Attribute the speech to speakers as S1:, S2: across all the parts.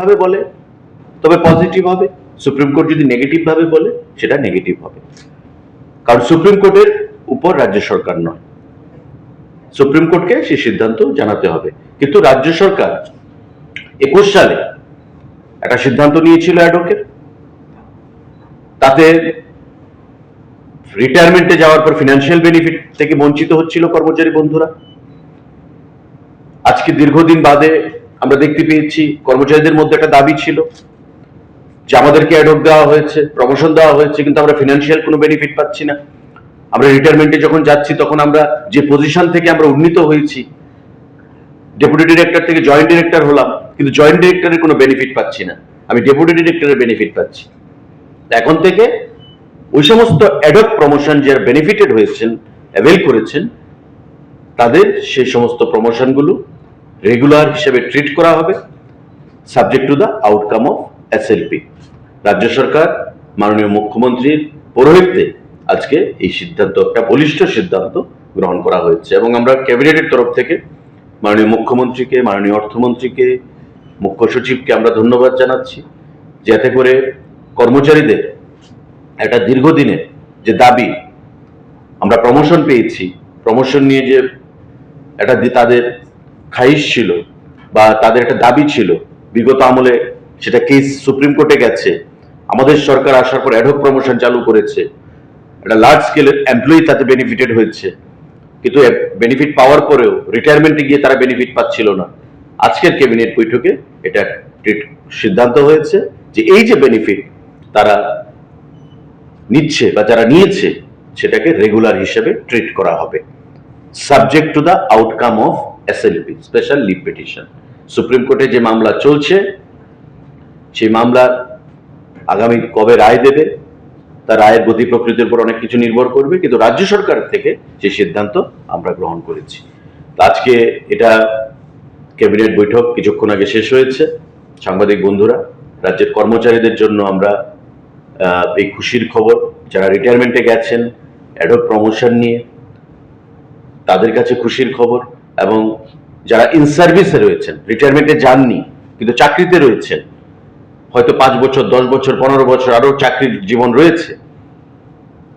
S1: ভাবে বলে, তবে পজিটিভ হবে। সুপ্রিম কোর্ট যদি নেগেটিভ ভাবে বলে, সেটা নেগেটিভ হবে। কারণ সুপ্রিম কোর্টের উপর রাজ্য সরকার নয়। সুপ্রিম কোর্টকে সেই সিদ্ধান্ত জানাতে হবে। কিন্তু রাজ্য সরকার একুশ সালে একটা সিদ্ধান্ত নিয়েছিল অ্যাডভোকেট। তাতে রিটায়ারমেন্টে যাওয়ার পর ফিনান্সিয়াল বেনিফিট থেকে বঞ্চিত হচ্ছিল কর্মচারী বন্ধুরা। আজকে দীর্ঘদিন বাদে আমরা দেখতে পেয়েছি, কর্মচারীদের মধ্যে একটা দাবি ছিল যে আমাদেরকে অ্যাডক দেওয়া হয়েছে প্রমোশন দেওয়া হয়েছে, কিন্তু আমরা ফিনান্সিয়াল কোনো বেনিফিট পাচ্ছি না। আমরা রিটায়ারমেন্টে যখন যাচ্ছি, তখন আমরা যে পজিশন থেকে আমরা উন্নীত হয়েছি ডেপুটি ডিরেক্টর থেকে জয়েন্ট ডিরেক্টর হলাম, কিন্তু জয়েন্ট ডিরেক্টরের কোনো বেনিফিট পাচ্ছি না। আমি ডেপুটি ডিরেক্টরের বেনিফিট পাচ্ছি। এখন থেকে ওই সমস্ত অ্যাডক প্রমোশন যারা বেনিফিটেড হয়েছেন অ্যাভেল করেছেন, তাদের সেই সমস্ত প্রমোশনগুলো রেগুলার হিসেবে ট্রিট করা হবে subject to the outcome of SLP রাজ্য সরকার, মাননীয় মুখ্যমন্ত্রীর পৌরোহিত্যে আজকে এই সিদ্ধান্ত, একটা বলিষ্ঠ সিদ্ধান্ত গ্রহণ করা হয়েছে এবং আমরা ক্যাবিনেটের তরফ থেকে মাননীয় মুখ্যমন্ত্রীকে, মাননীয় অর্থমন্ত্রীকে, মুখ্য সচিবকে আমরা ধন্যবাদ জানাচ্ছি, যাতে করে কর্মচারীদের একটা দীর্ঘদিনের যে দাবি আমরা প্রমোশন পেয়েছি প্রমোশন নিয়ে যে একটা তাদের খাইশ ছিল বা তাদের একটা দাবি ছিল, বিগত আমলে সেটা কেস সুপ্রিম কোর্টে গেছে, আমাদের সরকার আসার পর অ্যাডহক প্রমোশন চালু করেছে, একটা লার্জ স্কেলের এমপ্লয়ি তাতে বেনিফিটেড হয়েছে, কিন্তু বেনিফিট পাওয়ার পরেও রিটায়ারমেন্টে গিয়ে তারা বেনিফিট পাচ্ছিল না। আজকের ক্যাবিনেট বৈঠকে এটা সিদ্ধান্ত হয়েছে যে এই যে বেনিফিট তারা নিচ্ছে বা যারা নিয়েছে, সেটাকে রেগুলার হিসেবে ট্রিট করা হবে। Subject to the outcome of SLP special leave petition supreme কোর্টে যে মামলা চলছে, সেই মামলা আগামী কবে রায় দেবে, তার রায়ের গতি প্রকৃতির উপর অনেক কিছু নির্ভর করবে, কিন্তু রাজ্য সরকার থেকে যে সিদ্ধান্ত আমরা গ্রহণ করেছি। আজকে এটা ক্যাবিনেট বৈঠক কিছুক্ষণ আগে শেষ হয়েছে। সাংবাদিক বন্ধুরা, রাজ্যের কর্মচারীদের জন্য আমরা এই খুশির খবর, যারা রিটায়ারমেন্টে গেছেন অ্যাডক প্রমোশন নিয়ে, তাদের কাছে খুশির খবর। এবং যারা ইন সার্ভিসে রয়েছেন রিটায়ারমেন্টে যাননি, কিন্তু চাকরিতে রয়েছেন, হয়তো পাঁচ বছর, দশ বছর, পনেরো বছর আরও চাকরির জীবন রয়েছে,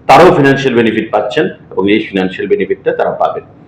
S1: তারাও ফিনান্সিয়াল বেনিফিট পাচ্ছেন এবং এই ফিনান্সিয়াল বেনিফিটটা তারা পাবেন।